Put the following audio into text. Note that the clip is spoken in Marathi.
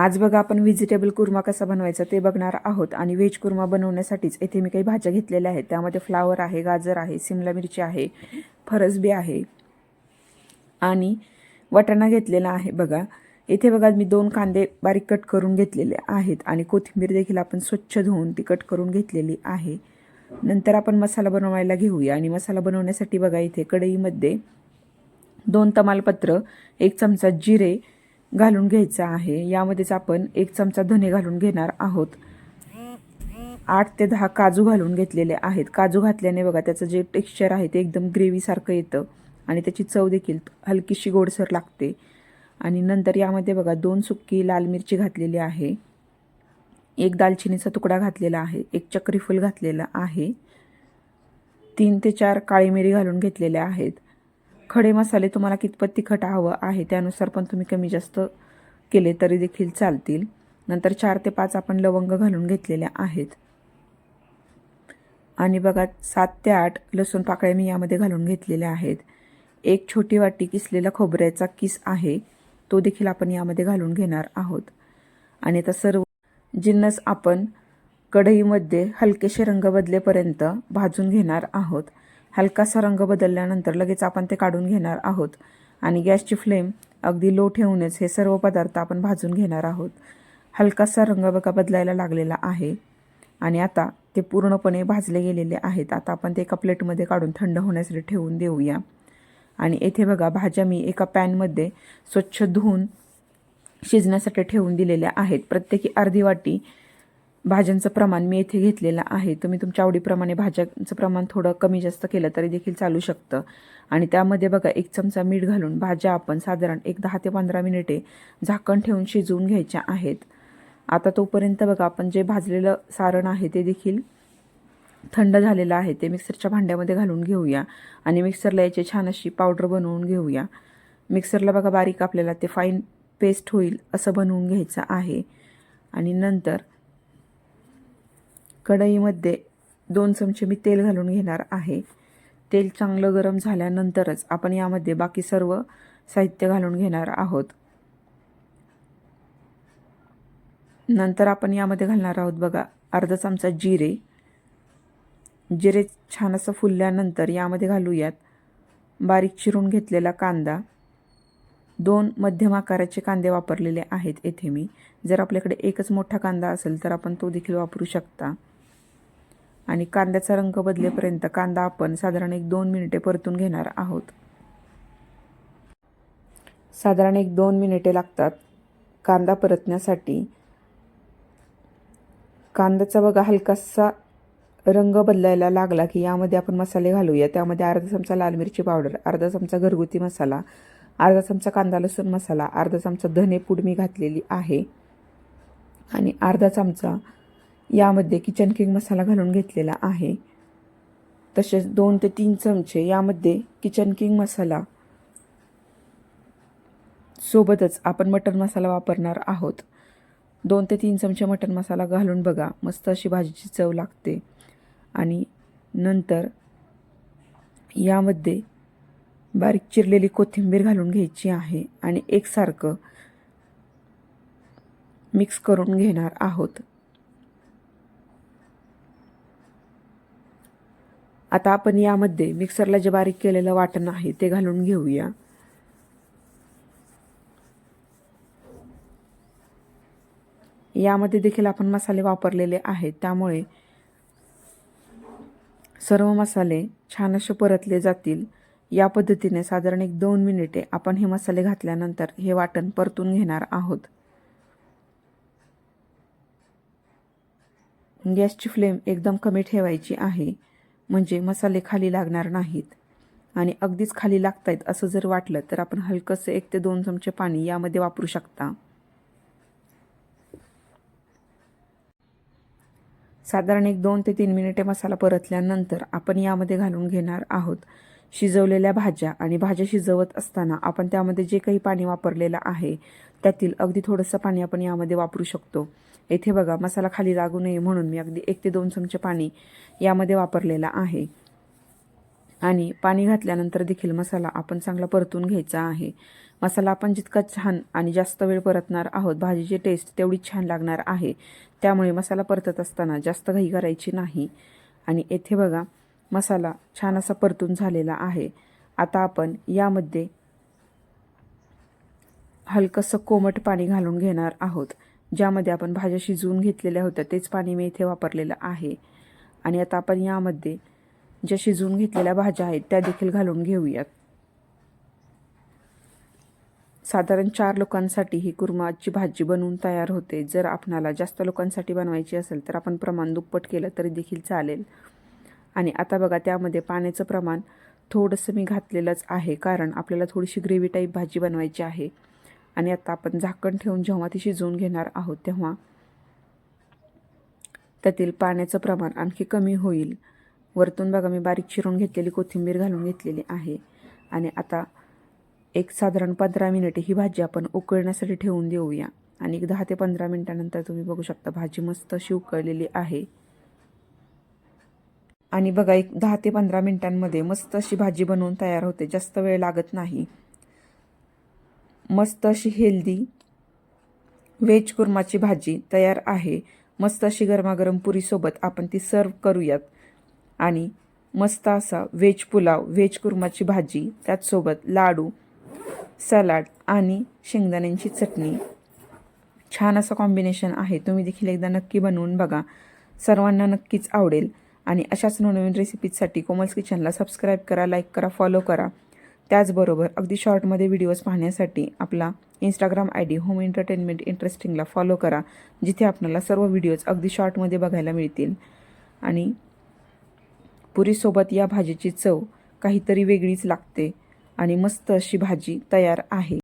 आज बघा आपण व्हेजिटेबल कुर्मा कसा बनवायचा ते बघणार आहोत. आणि व्हेज कुर्मा बनवण्यासाठीच येथे मी काही भाज्या घेतलेल्या आहेत. त्यामध्ये फ्लावर आहे गाजर आहे सिमला मिरची आहे फरसबी आहे आणि वाटाणा घेतलेला आहे बघा. इथे बघा मी दोन कांदे बारीक कट करून घेतलेले आहेत आणि कोथिंबीर देखील आपण स्वच्छ धुवून ती कट करून घेतलेली आहे. नंतर आपण मसाला बनवायला घेऊया आणि मसाला बनवण्यासाठी बघा इथे कढईमध्ये दोन तमालपत्र एक चमचा जिरे घालून घ्यायचं आहे. यामध्येच आपण एक चमचा धने घालून घेणार आहोत. आठ ते दहा काजू घालून घेतलेले आहेत. काजू घातल्याने बघा त्याचं जे टेक्स्चर आहे ते एकदम ग्रेव्हीसारखं येतं आणि त्याची चव देखील हलकीशी गोडसर लागते. आणि नंतर यामध्ये बघा दोन सुक्की लाल मिरची घातलेली आहे. एक दालचिनीचा तुकडा घातलेला आहे. एक चक्रीफूल घातलेला घातलेलं आहे. तीन ते चार काळी मिरी घालून घेतलेल्या आहेत. खडे मसाले तुम्हाला कितपत तिखट हवं आहे त्यानुसार पण तुम्ही कमी जास्त केले तरी देखील चालतील. नंतर चार ते पाच आपण लवंग घालून घेतलेल्या आहेत. आणि बघा सात ते आठ लसूण पाकळ्या मी यामध्ये घालून घेतलेल्या आहेत. एक छोटी वाटी किसलेला खोबऱ्याचा किस आहे तो देखील आपण यामध्ये घालून घेणार आहोत. आणि आता सर्व जिन्नस आपण कढईमध्ये हलकेसे रंग बदलेपर्यंत भाजून घेणार आहोत. हलकासा रंग बदलल्यानंतर लगेच आपण ते काढून घेणार आहोत. आणि गॅसची फ्लेम अगदी लो ठेवूनच हे सर्व पदार्थ आपण भाजून घेणार आहोत. हलकासा रंग बघा बदलायला लागलेला आहे. आणि आता ते पूर्णपणे भाजले गेलेले आहेत. आता आपण ते एका प्लेटमध्ये काढून थंड होण्यासाठी ठेवून देऊया. आणि येथे बघा भाज्या मी एका पॅनमध्ये स्वच्छ धुवून शिजण्यासाठी ठेवून दिलेल्या आहेत. प्रत्येकी अर्धी वाटी भाज्यांचं प्रमाण मी येथे घेतलेलं आहे. तुम्ही तुमच्या आवडीप्रमाणे भाज्यांचं प्रमाण थोडं कमी जास्त केलं तरी देखील चालू शकतं. आणि त्यामध्ये बघा एक चमचा मीठ घालून भाज्या आपण साधारण एक दहा ते पंधरा मिनिटे झाकण ठेवून शिजवून घ्यायच्या आहेत. आता तोपर्यंत बघा आपण जे भाजलेलं सारण आहे ते देखील थंड झालेलं आहे. ते मिक्सरच्या भांड्यामध्ये घालून घेऊया. आणि मिक्सरला याची छान अशी पावडर बनवून घेऊया. मिक्सरला बघा बारीक आपल्याला ते फाईन पेस्ट होईल असं बनवून घ्यायचं आहे. आणि नंतर कढईमध्ये दोन चमचे मी तेल घालून घेणार आहे. तेल चांगलं गरम झाल्यानंतरच आपण यामध्ये बाकी सर्व साहित्य घालून घेणार आहोत. नंतर आपण यामध्ये घालणार आहोत बघा अर्धा चमचा जिरे. जिरे छान असं फुलल्यानंतर यामध्ये घालूयात बारीक चिरून घेतलेला कांदा. दोन मध्यम आकाराचे कांदे वापरलेले आहेत येथे मी. जर आपल्याकडे एकच मोठा कांदा असेल तर आपण तो देखील वापरू शकता. आणि कांद्याचा रंग बदलेपर्यंत कांदा आपण साधारण एक दोन मिनिटे परतून घेणार आहोत. साधारण एक दोन मिनिटे लागतात कांदा परतण्यासाठी. कांद्याचा बघा हलकासा रंग बदलायला लागला की यामध्ये आपण मसाले घालूया. त्यामध्ये अर्धा चमचा लाल मिरची पावडर अर्धा चमचा घरगुती मसाला अर्धा चमचा कांदा लसूण मसाला अर्धा चमचा धने पूड मी घातलेली आहे. आणि अर्धा चमचा यामध्ये किचन किंग मसाला घालून घेतलेला आहे. तसेच दोन ते तीन चमचे यामध्ये किचन किंग मसाला सोबतच आपण मटन मसाला वापरणार आहोत. दोन ते तीन चमचे मटन मसाला घालून बघा मस्त अशी भाजीची चव लागते. आणि नंतर यामध्ये बारीक चिरलेली कोथिंबीर घालून घ्यायची आहे आणि एकसारखं मिक्स करून घेणार आहोत. आता आपण यामध्ये मिक्सरला जे बारीक केलेलं वाटण आहे ते घालून घेऊया. यामध्ये देखील आपण मसाले वापरलेले आहेत त्यामुळे सर्व मसाले छान असे परतले जातील. या पद्धतीने साधारण एक दोन मिनिटे आपण हे मसाले घातल्यानंतर हे वाटण परतून घेणार आहोत. गॅसची फ्लेम एकदम कमी ठेवायची आहे. म्हणजे मसाले खाली लागणार नाहीत. आणि अगदीच खाली लागतायत असं जर वाटलं तर आपण हलकंसं एक ते दोन चमचे पाणी यामध्ये वापरू शकता. साधारण एक दोन ते तीन मिनिटे मसाला परतल्यानंतर आपण यामध्ये घालून घेणार आहोत शिजवलेल्या भाज्या. आणि भाज्या शिजवत असताना आपण त्यामध्ये जे काही पाणी वापरलेलं आहे त्यातील अगदी थोडंसं पाणी आपण यामध्ये वापरू शकतो. येथे बघा मसाला खाली लागू नये म्हणून मी अगदी एक ते दोन चमचे पाणी यामध्ये वापरलेलं आहे. आणि पाणी घातल्यानंतर देखील मसाला आपण चांगला परतून घ्यायचा आहे. मसाला आपण जितका छान आणि जास्त वेळ परतणार आहोत भाजीची टेस्ट तेवढीच छान लागणार आहे. त्यामुळे मसाला परतत असताना जास्त घाई करायची नाही. आणि येथे बघा मसाला छान असा परतून झालेला आहे. आता आपण यामध्ये हलकंसं कोमट पाणी घालून घेणार आहोत. ज्यामध्ये आपण भाज्या शिजवून घेतलेल्या होत्या तेच पाणी मी इथे वापरलेलं आहे. आणि आता आपण यामध्ये ज्या शिजवून घेतलेल्या भाज्या आहेत त्या देखील घालून घेऊयात. साधारण चार लोकांसाठी ही कुर्माची भाजी बनवून तयार होते. जर आपणाला जास्त लोकांसाठी बनवायची असेल तर आपण प्रमाण दुप्पट केलं तरी देखील चालेल. आणि आता बघा त्यामध्ये पाण्याचं प्रमाण थोडंसं मी घातलेलंच आहे कारण आपल्याला थोडीशी ग्रेव्ही टाईप भाजी बनवायची आहे. आणि आता आपण झाकण ठेवून जेव्हा ती शिजवून घेणार आहोत तेव्हा त्यातील पाण्याचं प्रमाण आणखी कमी होईल. वरतून बघा मी बारीक चिरून घेतलेली कोथिंबीर घालून घेतलेली आहे. आणि आता एक साधारण पंधरा मिनिटे ही भाजी आपण उकळण्यासाठी ठेवून देऊया. आणि एक दहा ते पंधरा मिनिटानंतर तुम्ही बघू शकता भाजी मस्त अशी उकळलेली आहे. आणि बघा एक दहा ते पंधरा मिनिटांमध्ये मस्त अशी भाजी बनवून तयार होते. जास्त वेळ लागत नाही. मस्त अशी हेल्दी व्हेज कुर्माची भाजी तयार आहे. मस्त अशी गरमागरम पुरीसोबत आपण ती सर्व करूयात. आणि मस्त असा व्हेज पुलाव व्हेज कुर्माची भाजी त्याचसोबत लाडू सलाड आणि शेंगदाण्यांची चटणी. छान असं कॉम्बिनेशन आहे. तुम्ही देखील एकदा नक्की बनवून बघा. सर्वांना नक्कीच आवडेल. आणि अशाच नवनवीन रेसिपीजसाठी कोमल्स किचनला सबस्क्राईब करा लाईक करा फॉलो करा. त्याचबरोबर अगदी शॉर्टमध्ये व्हिडिओज पाहण्यासाठी आपला Instagram I D home entertainment इंटरेस्टिंगला follow करा जिथे आपल्याला सर्व व्हिडिओज अगदी शॉर्टमध्ये बघायला मिळतील. आणि पुरीसोबत या भाजीची चव काहीतरी वेगळीच लागते आणि मस्त अशी भाजी तयार आहे.